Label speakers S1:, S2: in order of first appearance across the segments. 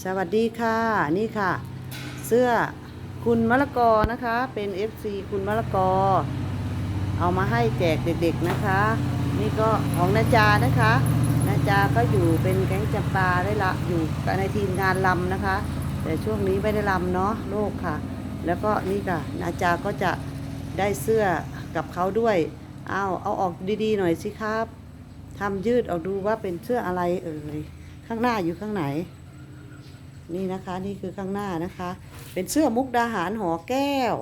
S1: สวัสดีค่ะนี่ค่ะ เสื้อคุณมะละกอนะคะ เป็น FC คุณมะละกอ เอามาให้แจกเด็กๆนะคะ นี่ก็ของนาจานะคะนาจาก็อยู่เป็นแก๊งจับปลาได้ละอยู่ในทีมงานลำนะคะ แต่ช่วงนี้ไม่ได้ลำเนาะโลกค่ะ แล้วก็นี่ค่ะนาจาก็จะได้เสื้อกับเขาด้วยเอาเอาออกดีๆหน่อยสิครับทำยืดออกดูว่าเป็นเสื้ออะไรเอ่ยข้างหน้าอยู่ข้างไหน นี่นะคะนี่คือข้างหน้านะคะ เป็นเสื้อมุกดาหารหอแก้ว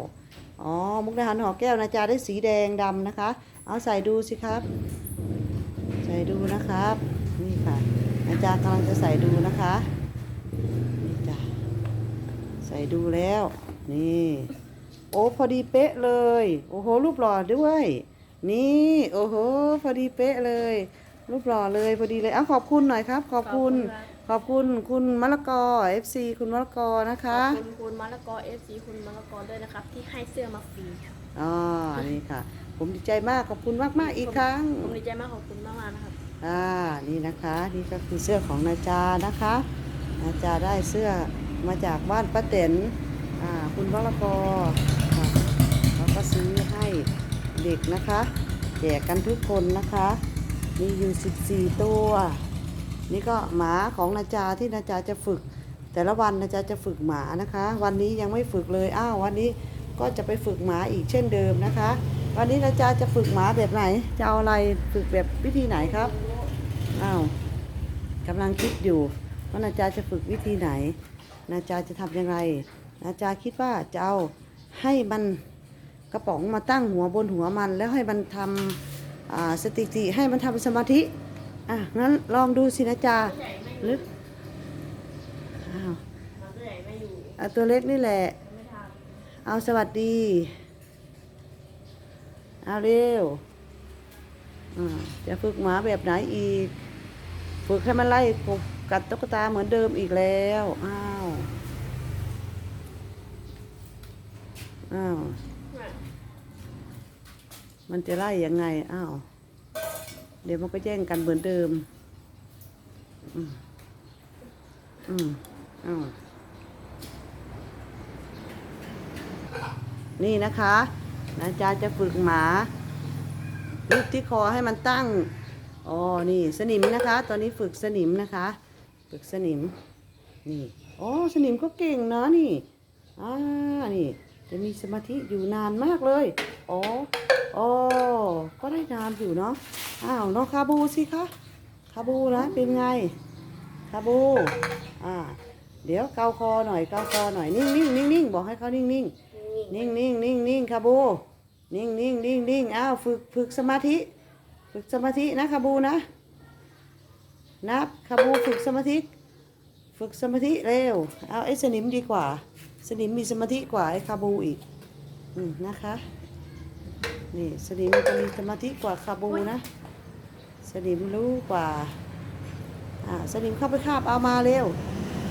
S1: อ๋อมุกดาหารหอแก้วนะจ๊ะได้สีแดงดำนะคะ เอาใส่ดูสิครับ ใส่ดูนะครับ นี่ค่ะอาจารย์กำลังจะใส่ดูนะคะนี่จ้ะใส่ดูแล้วนี่โอ้พอดีเป๊ะเลย โอ้โหรูปหล่อด้วย นี่โอ้โหพอดีเป๊ะเลย รูปหล่อเลยพอดีเลยเอาขอบคุณหน่อยครับ ขอบคุณขอบคุณ คุณมะละกอ FC คุณมะละกอนะคะ
S2: ขอบคุณคุณมะละกอเอฟซีคุณมะละกอด้วยนะครับ ที่ให้เสื้อมาฟรีครับ
S1: อ๋อ นี่ค่ะ ผมดีใจมาก ขอบคุณมากมากๆอีกครั้ง
S2: ผมดีใจมากขอบคุณมากมากๆนะครับ
S1: อ่า นี่นะคะ นี่ก็คือเสื้อของนาจานะคะ นาจาได้เสื้อมาจากบ้านป้าเต็นอ่า คุณวรกรค่ะเขาก็ซื้อให้เด็กนะคะ แจกกันทุกคนนะคะ มีอยู่ 14 ตัว นี่ก็หมาของนาจาที่นาจาจะฝึก แต่ละวันนาจาจะฝึกหมานะคะ วันนี้ยังไม่ฝึกเลยอ้าววันนี้ก็จะไปฝึกหมาอีกเช่นเดิมนะคะ วันนี้นาจาจะฝึกหมาแบบไหน จะเอาอะไรฝึกแบบวิธีไหนครับอ้าวกำลังคิดอยู่ว่านาจาจะฝึกวิธีไหน นาจาจะทำยังไงนาจาคิดว่าจะเอาให้มันกระป๋องมาตั้งหัวบนหัวมัน แล้วให้มันทำอ่าสติติให้มันทำสมาธิ อะงั้นลองดูสินาจาหรืออ้าวตัวเล็กนี่แหละ เอาสวัสดี เอาเร็วจะฝึกหมาแบบไหนอีก ฝึกให้มันไล่กบกัดตุ๊กตาเหมือนเดิมอีกแล้ว อ้าว อ้าว มันจะไล่ยังไง อ้าว เดี๋ยวมันก็แย่งกันเหมือนเดิม อืม อืมอ้าวนี่นะคะนาจารย์จะฝึกหมาลูบที่คอให้มันตั้ง อ๋อ นี่สนิมนะคะ ตอนนี้ฝึกสนิมนะคะ ฝึกสนิม นี่ อ๋อ สนิมก็เก่งนะนี่ อ่า นี่ จะมีสมาธิอยู่นานมากเลย อ๋อ อ๋อ ก็ได้นานอยู่เนาะ อ้าวน้องคาบูสิคะคาบูนะเป็นไงคาบูอ่าเดี๋ยวเกาคอหน่อยเกาคอหน่อยนิ่งนิ่งนิ่งนิ่งบอกให้เขานิ่งนิ่งนิ่งนิ่งนิ่งนิ่งคาบูนิ่งนิ่งนิ่งนิ่งอ้าวฝึกฝึกสมาธิ ฝึกสมาธินะคาบูนะ นับคาบูฝึกสมาธิ ฝึกสมาธิเร็วเอาไอ้สนิมดีกว่า สนิมมีสมาธิกว่าไอ้คาบูอีกอืมนะคะนี่สนิมจะมีสมาธิกว่าคาบูนะ สนิมรู้กว่าอ่าสนิมเข้าไปคาบเอามาเร็ว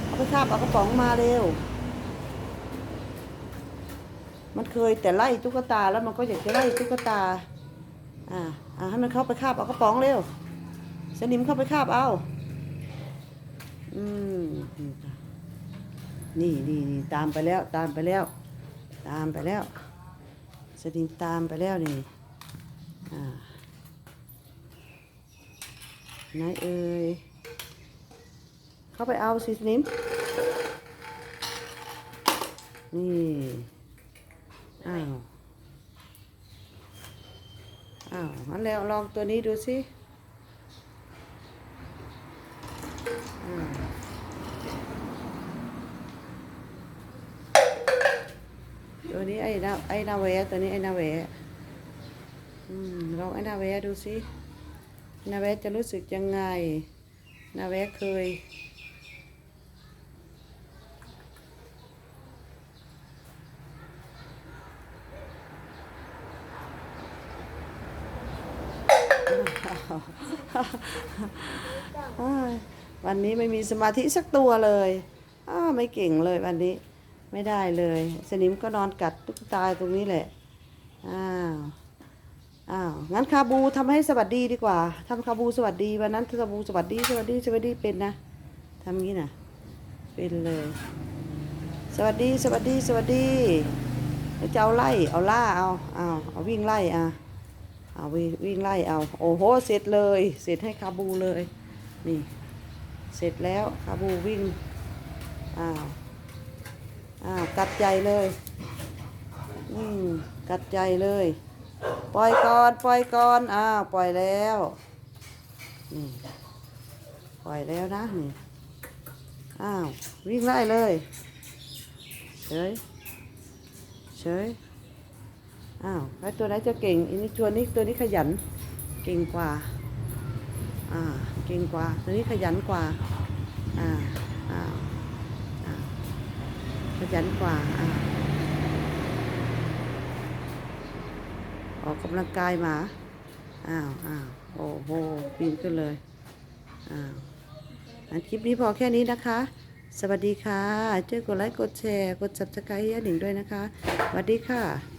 S1: เอาไปคาบเอากระป๋องมาเร็ว มันเคยแต่ไล่ตุ๊กตาแล้วมันก็อยากจะไล่ตุ๊กตาอ่าอ่าให้มันเข้าไปคาบเอากระป๋องเร็ว สนิมเข้าไปคาบเอาอืมนี่นี่นี่ตามไปแล้วตามไปแล้ว ตามไปแล้ว สนิมตามไปแล้วนี่อ่า ไหนเอ่ย เข้าไปเอาสิสนิม นี่ อ้าว อ้าวงั้นแล้วลองตัวนี้ดูสิตัวนี้ไอ้นาไอ้นาเวะตัวนี้ไอ้นาเวะอืมลองไอ้นาเวะดูสิ นาเวะจะรู้สึกยังไง นาเวะเคยอ้ายวันนี้ไม่มีสมาธิสักตัวเลยอ้าไม่เก่งเลยวันนี้ ไม่ได้เลย สนิมก็นอนกัดตุ๊กตาตรงนี้แหละ อ้าว อ้าวงั้นคาบูทำให้สวัสดีดีกว่าทำคาบูสวัสดีวันนั้นคาบูสวัสดีสวัสดีสวัสดีเป็นนะทำงี้นะเป็นเลย สวัสดีสวัสดีสวัสดีแล้วจะเอาไล่เอาล่าเอาเอาเอาวิ่งไล่อะเอาวิวิ่งไล่เอาโอ้โหเสร็จเลย เสร็จให้คาบูเลยนี่เสร็จแล้วคาบูวิ่งอ้าวอ้าวกัดใจเลยอืมกัดใจเลย ปล่อยก่อนปล่อยก่อนอ้าวปล่อยแล้วนี่ปล่อยแล้วนะนี่อ้าววิ่งไล่เลยเฉยเฉยอ้าวแล้วตัวไหนจะเก่งอันนี้ตัวนี้ตัวนี้ขยัน เก่งกว่าอ่าเก่งกว่า ตัวนี้ขยันกว่าอ่าอ้าวอ้าวขยันกว่าอ่า อ อกกำลังกายหมา อ้าวอ้าวโอ้โหปีนขึ้นเลย อ้าวอันคลิปนี้พอแค่นี้นะคะ สวัสดีค่ะ ช่วยกดไลค์ กดแชร์ กด subscribe ให้หนิงด้วยนะคะ สวัสดีค่ะ